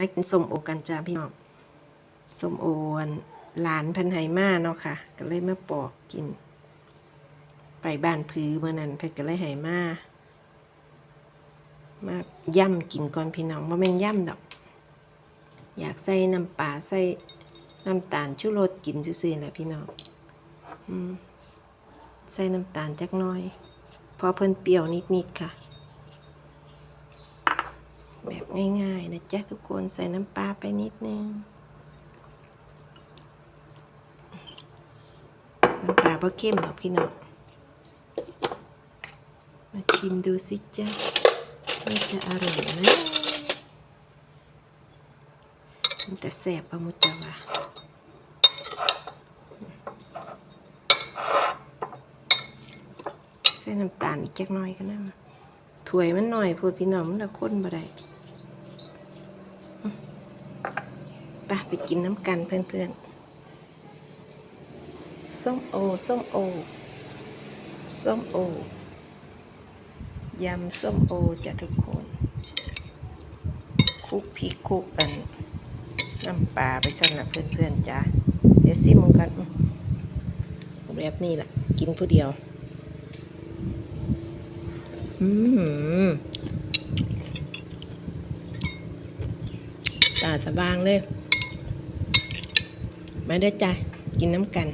มากินสมโอกันจ้าพี่น้องสมโออันหลานพันไหมาเนาะค่ะ ก็เลยมาปอกกิน ไปบ้านพือเมื่อนั้นเพิ่นก็เลยไหมา มาย่ำกินก่อนพี่น้องว่าแม่นย่ำดอก อยากใส่น้ำปลาใส่น้ำตาลชูรสกินซื่อๆแหละพี่น้องอใส่น้ำตาลจักน้อย พอเพิ่นเปรี้ยวนิดๆค่ะ แบบง่ายๆนะจ๊ะทุกคนใส่น้ำปลาไปนิดนึง น้ำปลาเพราะเข้มหรอกพี่น้องมาชิมดูสิจ๊ะว่าจะอร่อยไหมมันแต่แสบปะมุจจาวะใส่น้ำตาลอีกจักหน่อยกันนะถ้วยมันหน่อยพูดพี่น้องมันละข้นบ่ได้อืม ไปไปกินน้ำกันเพื่อนๆ ส้มโอ ส้มโอ ส้มโอ ยำส้มโอจะทุกคน คุกพริกคุกอันน้ำปลาไปสั่นละเพื่อนๆจ้ะเดี๋ยวซิมงกันแบบนี้แหละกินผู้เดียว อืมตาสว่างเลย มาด้วยจ้ะกินน้ำกัน